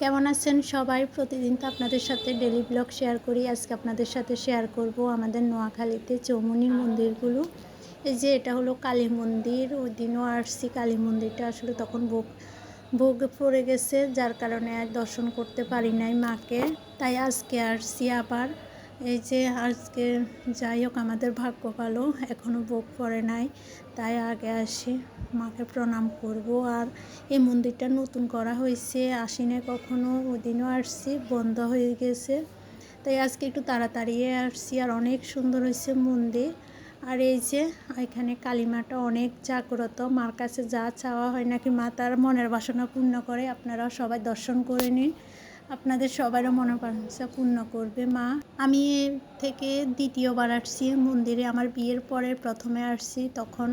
কেমন আছেন সবাই? প্রতিদিন তো আপনাদের সাথে ডেলি ব্লগ শেয়ার করি। আজকে আপনাদের সাথে শেয়ার করব আমাদের নোয়াখালীতে চৌমনির মন্দিরগুলো। এই যে এটা হলো কালী মন্দির। ওই দিনও আসছি কালী মন্দিরটা। আসলে তখন ভোগ ভোগ পড়ে গেছে। যার কারণে আর দর্শন করতে পারি নাই মাকে। তাই আজকে আসছি আবার। এই যে আজকে যাই হোক, আমাদের ভাগ্য ভালো এখনও ভোগ পড়ে নাই, তাই আগে আসি, মাকে প্রণাম করব। আর এই মন্দিরটা নতুন করা হয়েছে আসি না কখনো, ওদিনও আসছি, বন্ধ হয়ে গেছে। তাই আজকে একটু তাড়াতাড়ি আসছি, আর অনেক সুন্দর হয়েছে মন্দির। আর এই যে এখানে কালীমাটা অনেক জাগ্রত, মার কাছে যা চাওয়া হয় নাকি মা তার মনের বাসনা পূর্ণ করে, আপনারাও সবাই দর্শন করে নিন। আপনাদের সবারও মনোকাঙ্ক্ষা পূর্ণ করবে, মা। আমি থেকে দ্বিতীয়বার আসছি মন্দিরে। আমার বিয়ের পরে প্রথমে আসছি, তখন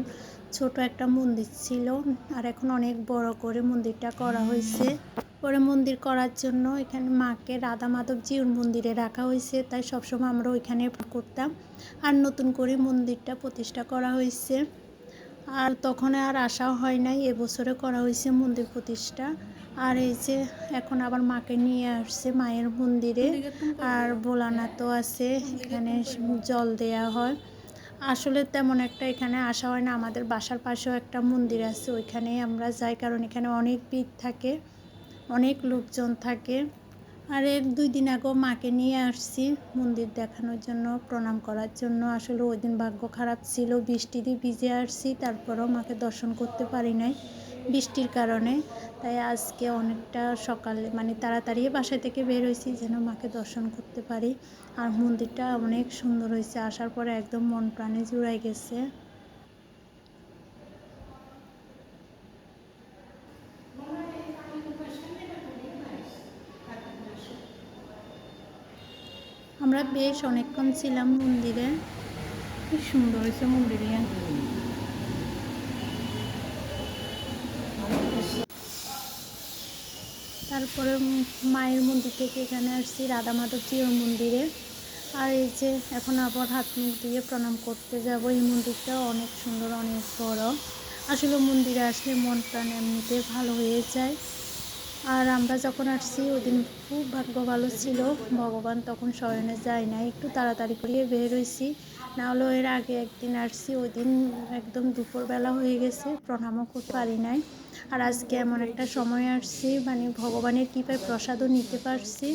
ছোট একটা মন্দির ছিল আর এখন অনেক বড় করে মন্দিরটা করা হয়েছে। পরে মন্দির করার জন্য এখানে মাকে রাধা মাধব জিউর মন্দিরে রাখা হয়েছে, তাই সবসময় আমরা ওইখানে করতাম। আর নতুন করে মন্দিরটা প্রতিষ্ঠা করা হয়েছে। আর তখন আর আসাও হয় নাই এবছরে করা হয়েছে মন্দির প্রতিষ্ঠা। আর এই যে এখন আবার মাকে নিয়ে আসছে মায়ের মন্দিরে। আর ভোলানাথও আছে, এখানে জল দেয়া হয়। আসলে তেমন একটা এখানে আসা হয় না, আমাদের বাসার পাশেও একটা মন্দির আছে, ওইখানেই আমরা যাই, কারণ এখানে অনেক ভিড় থাকে, অনেক লোকজন থাকে। আর এক দুই দিন আগেও মাকে নিয়ে আসছি মন্দির দেখানোর জন্য, প্রণাম করার জন্য। আসলে ওই দিন ভাগ্য খারাপ ছিল বৃষ্টি দিয়ে ভিজে আসছি, তারপরেও মাকে দর্শন করতে পারি নাই। বৃষ্টির কারণে। তাই আজকে অনেকটা সকালে মানে তাড়াতাড়ি বাসা থেকে বের হয়েছি যেন মাকে দর্শন করতে পারি। আর মন্দিরটা অনেক সুন্দর হয়েছে, আসার পরে একদম মন প্রাণে জুড়াই গেছে। আমরা বেশ অনেকক্ষণ ছিলাম মন্দিরে। কি সুন্দর হয়েছে মন্দিরে তারপরে মায়ের মন্দির থেকে এখানে আসছি, রাধা মাধব জিওর মন্দিরে। আর এই যে এখন আবার হাত মুখ দিয়ে প্রণাম করতে যাব। এই মন্দিরটা অনেক সুন্দর, অনেক বড়। আসলে মন্দিরে আসলে মন প্রাণ এমনিতে ভালো হয়ে যায়। আর আমরা যখন আসছি ওই দিন খুব ভাগ্য ভালো ছিল। ভগবান তখন শয়নে যায় না একটু তাড়াতাড়ি করিয়ে বের হয়েছি। না হলেও এর আগে একদিন আসছি ওই দিন একদম দুপুরবেলা হয়ে গেছে। প্রণামও করতে পারি নাই। আর আজকে এমন একটা সময় আসছি মানে ভগবানের কৃপায় প্রসাদও নিতে পারছি।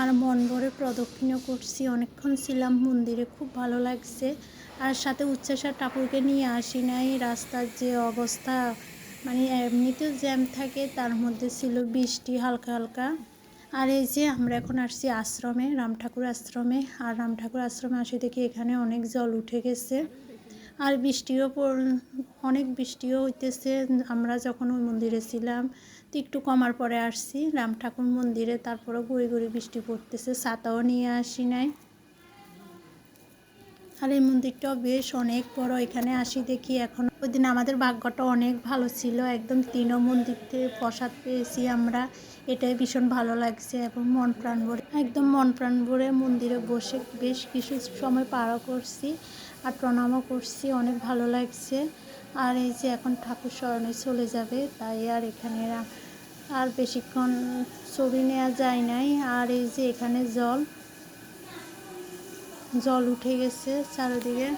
আর মন ভরে প্রদক্ষিণও করছি। অনেকক্ষণ ছিলাম মন্দিরে। খুব ভালো লাগছে। আর সাথে উচ্চাসার ঠাকুরকে নিয়ে আসি নাই। রাস্তার যে অবস্থা মানে এমনিতেও জ্যাম থাকে, তার মধ্যে ছিল বৃষ্টি হালকা হালকা। আর এই যে আমরা এখন আসছি আশ্রমে, রাম ঠাকুর আশ্রমে। আর রাম ঠাকুর আশ্রমে আসি দেখি এখানে অনেক জল উঠে গেছে। আর বৃষ্টিও অনেক বৃষ্টিও হইতেছে। আমরা যখন ওই মন্দিরে ছিলাম, তো একটু কমার পরে আসছি। রাম ঠাকুর মন্দিরে তারপরে গুড়ি গুড়ি বৃষ্টি পড়তেছে, ছাতাও নিয়ে আসি নাই। আর এই মন্দিরটাও বেশ অনেক বড়। এখানে আসি দেখি এখন। ওই দিন আমাদের ভাগ্যটা অনেক ভালো ছিল। একদম তিন মন্দির থেকে প্রসাদ পেয়েছি আমরা। এটাই ভীষণ ভালো লাগছে এবং মন প্রাণ ভরে। একদম মন প্রাণ ভরে মন্দিরে বসে বেশ কিছু সময় পারও করছি আর প্রণামও করছি। অনেক ভালো লাগছে। আর এই যে এখন ঠাকুর স্মরণে চলে যাবে, তাই আর এখানে আর বেশিক্ষণ ছবি নেওয়া যায় নাই। আর এই যে এখানে জল জল উঠে গেছে চারিদিকে।